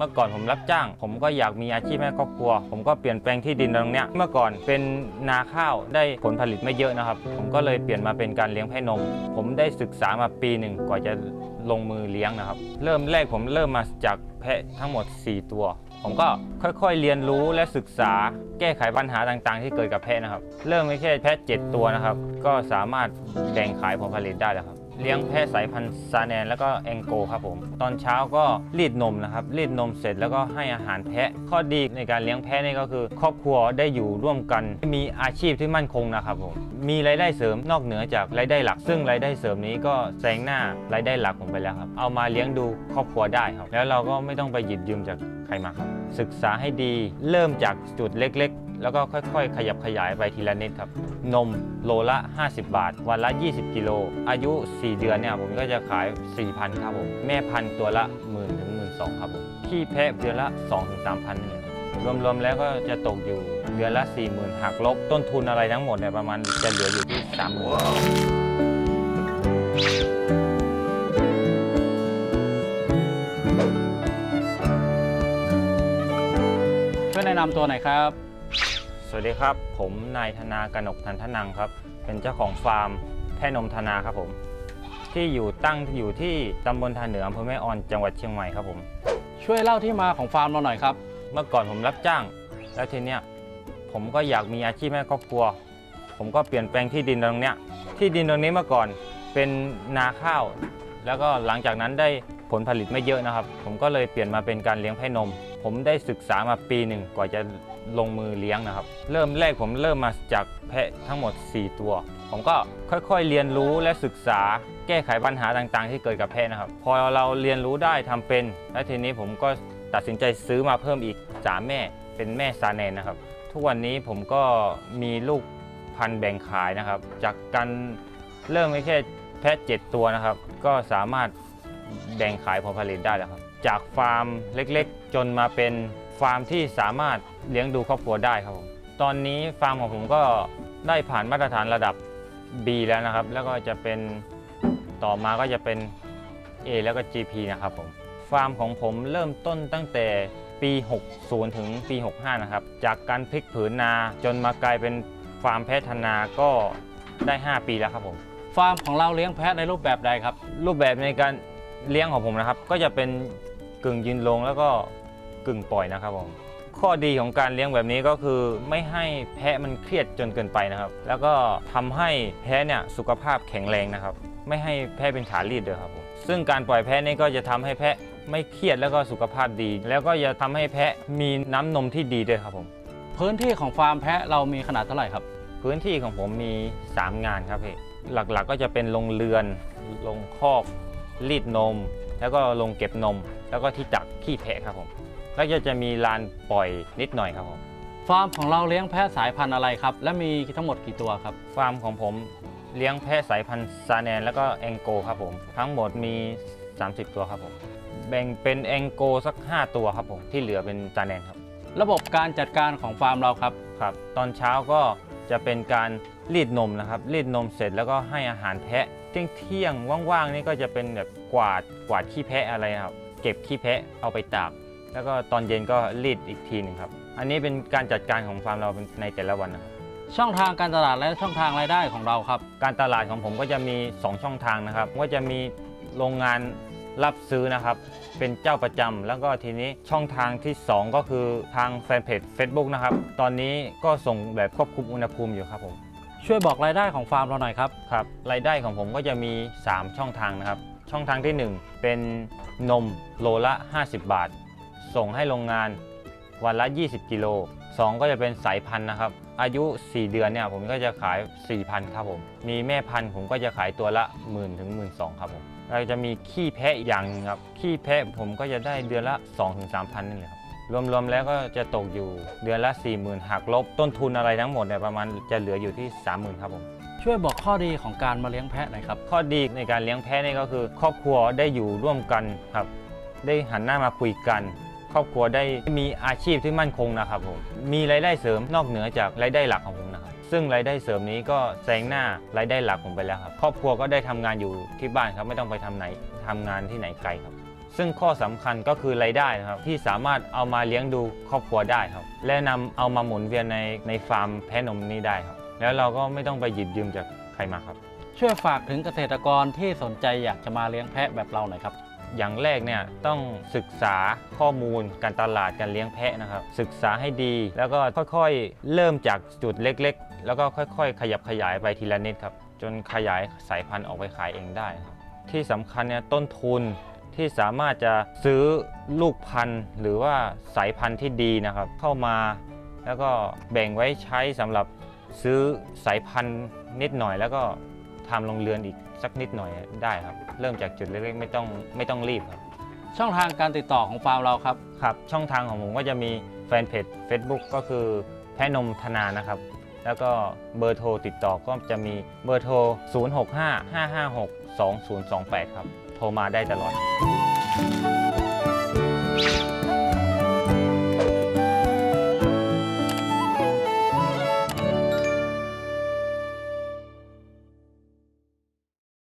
เมื่อก่อนผมรับจ้าง ผมก็อยากมีอาชีพให้ครอบครัว ผมก็เปลี่ยนแปลงที่ดินตรงเนี้ยเมื่อก่อนเป็นนาข้าวได้ผลผลิตไม่เยอะนะครับ ผมก็เลยเปลี่ยนมาเป็นการเลี้ยงแพะนม ผมได้ศึกษามาปีหนึ่งกว่าจะลงมือเลี้ยงนะครับ เริ่มแรกผมเริ่มมาจากแพะทั้งหมด 4 ตัว ผมก็ค่อยๆเรียนรู้และศึกษาแก้ไขปัญหาต่างๆ ที่เกิดกับแพะนะครับ เริ่มไม่แค่แพะ7ตัวนะครับ ก็สามารถแบ่งขายผลผลิตได้แล้วครับ เลี้ยงแพะสายพันธุ์ซาแนนแล้วก็แองโกครับผม ตอนเช้าก็รีดนมนะครับรีดนมเสร็จแล้วก็ให้อาหารแพะ ข้อดีในการเลี้ยงแพะนี่ก็คือ ครอบครัวได้อยู่ร่วมกัน มีอาชีพที่มั่นคงนะครับผมมีรายได้เสริมนอกเหนือจากรายได้หลัก ซึ่งรายได้เสริมนี้ก็แซงหน้ารายได้หลักผมไปแล้วครับ เอามาเลี้ยงดูครอบครัวได้ครับ แล้วเราก็ไม่ต้องไปหยิบยืมจากใครมาครับ ศึกษาให้ดีเริ่มจากจุดเล็ก ๆ แล้วก็ค่อยๆ ขยับขยายไปทีละนิดครับ นมโลละ 50 บาท วันละ 20 กิโล อายุ 4 เดือนเนี่ยผมก็จะขาย 4,000 ครับผม แม่พันธุ์ตัวละ 1 0 0 0 0ถึง12,000 ครับผมขี้แพะเดือนละ 2-3,000ถึง3,000นี่แหละครับรวมๆแล้วก็จะตกอยู่เดือนละ 40,000 หักลบต้นทุนอะไรทั้งหมดเนี่ยประมาณจะเหลืออยู่ที่ 30,000ช่วยแนะนำตัวหน่อยครับ สวัสดีครับ ผมนายธนากนกทันทนังครับ เป็นเจ้าของฟาร์มแพะนมธนาครับผม ที่อยู่ตั้งอยู่ที่ตำบลทาเหนืออำเภอแม่ออนจังหวัดเชียงใหม่ครับผม ช่วยเล่าที่มาของฟาร์มเราหน่อยครับ เมื่อก่อนผมรับจ้าง แล้วทีเนี้ยผมก็อยากมีอาชีพให้ครอบครัว ผมก็เปลี่ยนแปลงที่ดินตรงเนี้ย ที่ดินตรงนี้เมื่อก่อนเป็นนาข้าว แล้วก็หลังจากนั้นได้ผลผลิตไม่เยอะนะครับ ผมก็เลยเปลี่ยนมาเป็นการเลี้ยงแพะนม ผมได้ศึกษามาปีหนึ่งกว่าจะลงมือเลี้ยงนะครับ เริ่มแรกผมเริ่มมาจากแพะทั้งหมด 4 ตัว ผมก็ค่อยๆเรียนรู้และศึกษาแก้ไขปัญหาต่างๆ ที่เกิดกับแพะนะครับ พอเราเรียนรู้ได้ทำเป็น และทีนี้ผมก็ตัดสินใจซื้อมาเพิ่มอีกสามแม่เป็นแม่ซาแนนนะครับ ทุกวันนี้ผมก็มีลูกพันแบ่งขายนะครับ จากการเริ่มไม่แค่แพะเจ็ดตัวนะครับ ก็สามารถแบ่งขายผลผลิตได้แล้วครับ จากฟาร์มเล็กๆ จนมาเป็นฟาร์มที่สามารถเลี้ยงดูครอบครัวได้ครับผมตอนนี้ฟาร์มของผมก็ได้ผ่านมาตรฐานระดับ B แล้วนะครับ แล้วก็จะเป็นต่อมาก็จะเป็น A แล้วก็ GP นะครับผมฟาร์มของผมเริ่มต้นตั้งแต่ปี 60 ถึงปี 65 นะครับ จากการพลิกผืนนาจนมากลายเป็นฟาร์มแพะธนาก็ได้ 5 ปีแล้วครับผมฟาร์มของเราเลี้ยงแพะในรูปแบบใดครับ รูปแบบในการเลี้ยงของผมนะครับ ก็จะเป็น กึ่งยืนลงแล้วก็กึ่งปล่อยนะครับผมข้อดีของการเลี้ยงแบบนี้ก็คือไม่ให้แพะมันเครียดจนเกินไปนะครับ แล้วก็ทำให้แพะเนี่ยสุขภาพแข็งแรงนะครับ ไม่ให้แพะเป็นขาลีดด้วยครับผมซึ่งการปล่อยแพะนี่ก็จะทำให้แพะไม่เครียดแล้วก็สุขภาพดี แล้วก็จะทำให้แพะมีน้ำนมที่ดีด้วยครับผมพื้นที่ของฟาร์มแพะเรามีขนาดเท่าไหร่ครับ พื้นที่ของผมมี 3 งานครับพี่หลักๆก็จะเป็นโรงเรือนโรงคอกรีดนม แล้วก็โรงเก็บนม แล้วก็ที่จักขี้แพะครับผม แล้วก็จะมีลานปล่อยนิดหน่อยครับผม ฟาร์มของเราเลี้ยงแพะสายพันธุ์อะไรครับ และมีทั้งหมดกี่ตัวครับ ฟาร์มของผมเลี้ยงแพะสายพันธุ์ซาแนนแล้วก็แองโกครับผม ทั้งหมดมี 30 ตัวครับผม แบ่งเป็นแองโกสัก 5 ตัวครับผม ที่เหลือเป็นซาแนนครับ ระบบการจัดการของฟาร์มเราครับ ครับ ตอนเช้าก็จะเป็นการรีดนมนะครับ รีดนมเสร็จแล้วก็ให้อาหารแพะ เที่ยงเที่ยงๆว่างๆนี่ก็จะเป็นแบบกวาดกวาดขี้แพะอะไรนะครับ เก็บขี้แพะเอาไปตาก แล้วก็ตอนเย็นก็รีดอีกทีหนึ่งครับ อันนี้เป็นการจัดการของฟาร์มเราในแต่ละวันนะครับช่องทางการตลาดและช่องทางรายได้ของเราครับ การตลาดของผมก็จะมี 2 ช่องทางนะครับ ก็จะมีโรงงานรับซื้อนะครับ เป็นเจ้าประจำแล้วก็ทีนี้ช่องทางที่ 2 ก็คือทางแฟนเพจ Facebook นะครับ ตอนนี้ก็ส่งแบบควบคุมอุณหภูมิอยู่ครับผม ช่วยบอกรายได้ของฟาร์มเราหน่อยครับ ครับรายได้ของผมก็จะมี 3 ช่องทางนะครับ ช่องทางที่ 1 เป็นนมโลละ 50 บาท ส่งให้โรงงานวันละ 20 กิโล 2 ก็จะเป็นสายพันธุ์นะครับ อายุ 4 เดือนเนี่ยผมก็จะขาย 4,000ครับผม มีแม่พันธุ์ผมก็จะขายตัวละ 1 0 0 0 0ถึง12,000ครับผมเราจะมีขี้แพะอย่างหนึงครับ ขี้แพะผมก็จะได้เดือนละ 2-3,000ถึง3,000นี่แหละครับ รวมๆแล้วก็จะตกอยู่เดือนละ 40,000หักลบต้นทุนอะไรทั้งหมดเนี่ยประมาณจะเหลืออยู่ที่ 30,000ครับผมช่วยบอกข้อดีของการมาเลี้ยงแพะหน่อยครับข้อดีในการเลี้ยงแพะนี่ก็คือ ครอบครัวได้อยู่ร่วมกันครับ ได้หันหน้ามาคุยกัน ครอบครัวได้มีอาชีพที่มั่นคงนะครับผมมีรายได้เสริมนอกเหนือจากรายได้หลักของผมนะครับซึ่งรายได้เสริมนี้ก็แซงหน้ารายได้หลักผมไปแล้วครับ ครอบครัวก็ได้ทำงานอยู่ที่บ้านครับไม่ต้องไปทำไหนทำงานที่ไหนไกลครับ ซึ่งข้อสำคัญก็คือรายได้นะครับที่สามารถเอามาเลี้ยงดูครอบครัวได้ครับ และนำเอามาหมุนเวียนในในฟาร์มแพะนมนี้ได้ครับ แล้วเราก็ไม่ต้องไปหยิบยืมจากใครมาครับ ช่วยฝากถึงเกษตรกรที่สนใจอยากจะมาเลี้ยงแพะแบบเราหน่อยครับอย่างแรกเนี่ยต้องศึกษาข้อมูลการตลาดการเลี้ยงแพะนะครับ ศึกษาให้ดีแล้วก็ค่อยๆ เริ่มจากจุดเล็กๆ แล้วก็ค่อยๆ ขยับขยายไปทีละนิดครับ จนขยายสายพันธุ์ออกไปขายเองได้ครับที่สำคัญเนี่ยต้นทุน ที่สามารถจะซื้อลูกพันธุ์ หรือว่าสายพันธุ์ที่ดีนะครับ เข้ามาแล้วก็แบ่งไว้ใช้สำหรับซื้อสายพันธุ์นิดหน่อย แล้วก็ทำโรงเรือนอีกสักนิดหน่อยได้ครับ เริ่มจากจุดเล็กๆไม่ต้องไม่ต้องรีบครับ ช่องทางการติดต่อของฟาร์มเราครับ ครับ ช่องทางของผมก็จะมีแฟนเพจ Facebook ก็คือแพะนมธนานะครับ แล้วก็เบอร์โทรติดต่อก็จะมีเบอร์โทร 065 556 2028 ครับ โทรมาได้ตลอด